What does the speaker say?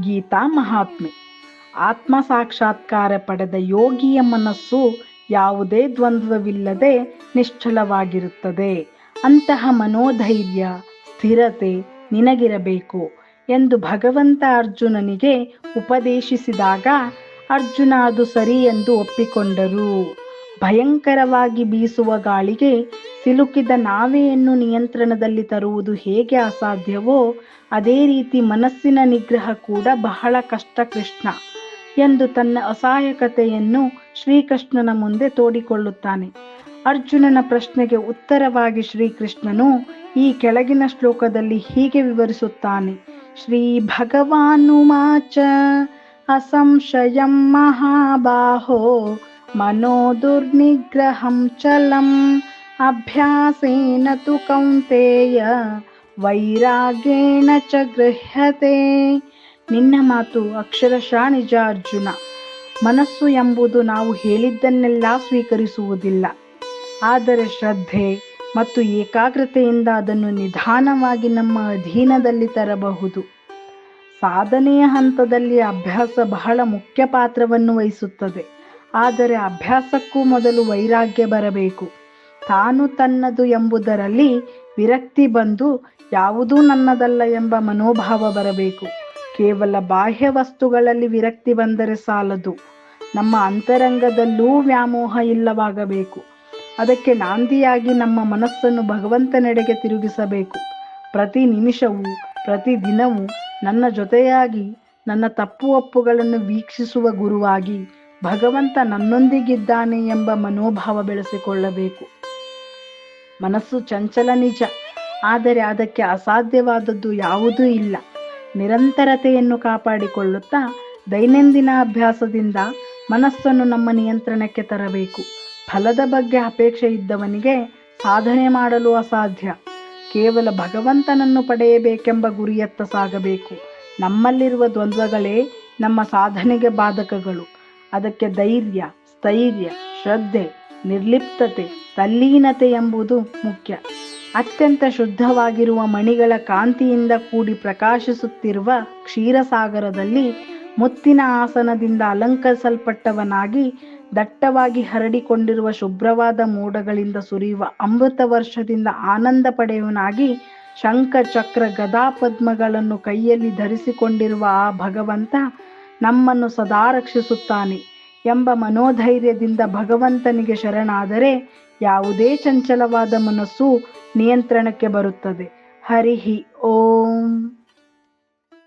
ಗೀತಾ ಮಹಾತ್ಮೆ. ಆತ್ಮ ಸಾಕ್ಷಾತ್ಕಾರ ಪಡೆದ ಯೋಗಿಯ ಮನಸ್ಸು ಯಾವುದೇ ದ್ವಂದ್ವವಿಲ್ಲದೆ ನಿಶ್ಚಲವಾಗಿರುತ್ತದೆ. ಅಂತಹ ಮನೋಧೈರ್ಯ, ಸ್ಥಿರತೆ ನಿನಗಿರಬೇಕು ಎಂದು ಭಗವಂತ ಅರ್ಜುನನಿಗೆ ಉಪದೇಶಿಸಿದಾಗ ಅರ್ಜುನ ಅದು ಸರಿ ಎಂದು ಒಪ್ಪಿಕೊಂಡರು. ಭಯಂಕರವಾಗಿ ಬೀಸುವ ಗಾಳಿಗೆ ಸಿಲುಕಿದ ನಾವೆಯನ್ನು ನಿಯಂತ್ರಣದಲ್ಲಿ ತರುವುದು ಹೇಗೆ ಅಸಾಧ್ಯವೋ, ಅದೇ ರೀತಿ ಮನಸ್ಸಿನ ನಿಗ್ರಹ ಕೂಡ ಬಹಳ ಕಷ್ಟ ಕೃಷ್ಣ ಎಂದು ತನ್ನ ಅಸಹಾಯಕತೆಯನ್ನು ಶ್ರೀಕೃಷ್ಣನ ಮುಂದೆ ತೋಡಿಕೊಳ್ಳುತ್ತಾನೆ. ಅರ್ಜುನನ ಪ್ರಶ್ನೆಗೆ ಉತ್ತರವಾಗಿ ಶ್ರೀಕೃಷ್ಣನು ಈ ಕೆಳಗಿನ ಶ್ಲೋಕದಲ್ಲಿ ಹೀಗೆ ವಿವರಿಸುತ್ತಾನೆ. ಶ್ರೀ ಭಗವಾನುಮಾಚ ಅಸಂಶಯಂ ಮಹಾಬಾಹೋ ಮನೋ ದುರ್ನಿಗ್ರಹಂ ಚಲಂ ಅಭ್ಯಾಸೇನ तु ಕೌಂತೆಯ ವೈರಾಗ್ಯೇಣ ಚ ಗೃಹ್ಯತೆ. ನಿನ್ನ ಮಾತು ಅಕ್ಷರಶಃ ನಿಜ ಅರ್ಜುನ ಮನಸ್ಸು ಎಂಬುದು ನಾವು ಹೇಳಿದ್ದನ್ನೆಲ್ಲ ಸ್ವೀಕರಿಸುವುದಿಲ್ಲ. ಆದರೆ ಶ್ರದ್ಧೆ ಮತ್ತು ಏಕಾಗ್ರತೆಯಿಂದ ಅದನ್ನು ನಿಧಾನವಾಗಿ ನಮ್ಮ ಅಧೀನದಲ್ಲಿ ತರಬಹುದು. ಸಾಧನೆಯ ಹಂತದಲ್ಲಿ ಅಭ್ಯಾಸ ಬಹಳ ಮುಖ್ಯ ಪಾತ್ರವನ್ನು ವಹಿಸುತ್ತದೆ. ಆದರೆ ಅಭ್ಯಾಸಕ್ಕೂ ಮೊದಲು ವೈರಾಗ್ಯ ಬರಬೇಕು. ತಾನು ತನ್ನದು ಎಂಬುದರಲ್ಲಿ ವಿರಕ್ತಿ ಬಂದು ಯಾವುದೂ ನನ್ನದಲ್ಲ ಎಂಬ ಮನೋಭಾವ ಬರಬೇಕು. ಕೇವಲ ಬಾಹ್ಯ ವಸ್ತುಗಳಲ್ಲಿ ವಿರಕ್ತಿ ಬಂದರೆ ಸಾಲದು. ನಮ್ಮ ಅಂತರಂಗದಲ್ಲೂ ವ್ಯಾಮೋಹ ಇಲ್ಲವಾಗಬೇಕು. ಅದಕ್ಕೆ ನಾಂದಿಯಾಗಿ ನಮ್ಮ ಮನಸ್ಸನ್ನು ಭಗವಂತನೆಡೆಗೆ ತಿರುಗಿಸಬೇಕು. ಪ್ರತಿ ನಿಮಿಷವೂ, ಪ್ರತಿ ದಿನವೂ ನನ್ನ ಜೊತೆಯಾಗಿ ನನ್ನ ತಪ್ಪು ಒಪ್ಪುಗಳನ್ನು ವೀಕ್ಷಿಸುವ ಗುರುವಾಗಿ ಭಗವಂತ ನನ್ನೊಂದಿಗಿದ್ದಾನೆ ಎಂಬ ಮನೋಭಾವ ಬೆಳೆಸಿಕೊಳ್ಳಬೇಕು. ಮನಸ್ಸು ಚಂಚಲ ನಿಜ. ಆದರೆ ಅದಕ್ಕೆ ಅಸಾಧ್ಯವಾದದ್ದು ಯಾವುದೂ ಇಲ್ಲ. ನಿರಂತರತೆಯನ್ನು ಕಾಪಾಡಿಕೊಳ್ಳುತ್ತಾ ದೈನಂದಿನ ಅಭ್ಯಾಸದಿಂದ ಮನಸ್ಸನ್ನು ನಮ್ಮ ನಿಯಂತ್ರಣಕ್ಕೆ ತರಬೇಕು. ಫಲದ ಬಗ್ಗೆ ಅಪೇಕ್ಷೆ ಇದ್ದವನಿಗೆ ಸಾಧನೆ ಮಾಡಲು ಅಸಾಧ್ಯ. ಕೇವಲ ಭಗವಂತನನ್ನು ಪಡೆಯಬೇಕೆಂಬ ಗುರಿಯತ್ತ ಸಾಗಬೇಕು. ನಮ್ಮಲ್ಲಿರುವ ದ್ವಂದ್ವಗಳೇ ನಮ್ಮ ಸಾಧನೆಗೆ ಬಾಧಕಗಳು. ಅದಕ್ಕೆ ಧೈರ್ಯ, ಸ್ಥೈರ್ಯ, ಶ್ರದ್ಧೆ ನಿರ್ಲಿಪ್ತತೆ ತಲ್ಲೀನತೆ ಎಂಬುದು ಮುಖ್ಯ. ಅತ್ಯಂತ ಶುದ್ಧವಾಗಿರುವ ಮಣಿಗಳ ಕಾಂತಿಯಿಂದ ಕೂಡಿ ಪ್ರಕಾಶಿಸುತ್ತಿರುವ ಕ್ಷೀರಸಾಗರದಲ್ಲಿ ಮುತ್ತಿನ ಆಸನದಿಂದ ಅಲಂಕರಿಸಲ್ಪಟ್ಟವನಾಗಿ ದಟ್ಟವಾಗಿ ಹರಡಿಕೊಂಡಿರುವ ಶುಭ್ರವಾದ ಮೋಡಗಳಿಂದ ಸುರಿಯುವ ಅಮೃತ ವರ್ಷದಿಂದ ಆನಂದ ಪಡೆಯುವನಾಗಿ ಶಂಖ ಚಕ್ರ ಗದಾ ಪದ್ಮಗಳನ್ನು ಕೈಯಲ್ಲಿ ಧರಿಸಿಕೊಂಡಿರುವ ಆ ಭಗವಂತ ನಮ್ಮನ್ನು ಸದಾ ರಕ್ಷಿಸುತ್ತಾನೆ. ಎಂಬ ಮನೋಧೈರ್ಯದಿಂದ ಭಗವಂತನಿಗೆ ಶರಣಾದರೆ ಯಾವುದೇ ಚಂಚಲವಾದ ಮನಸ್ಸು ನಿಯಂತ್ರಣಕ್ಕೆ ಬರುತ್ತದೆ. ಹರಿಹಿ ಓಂ.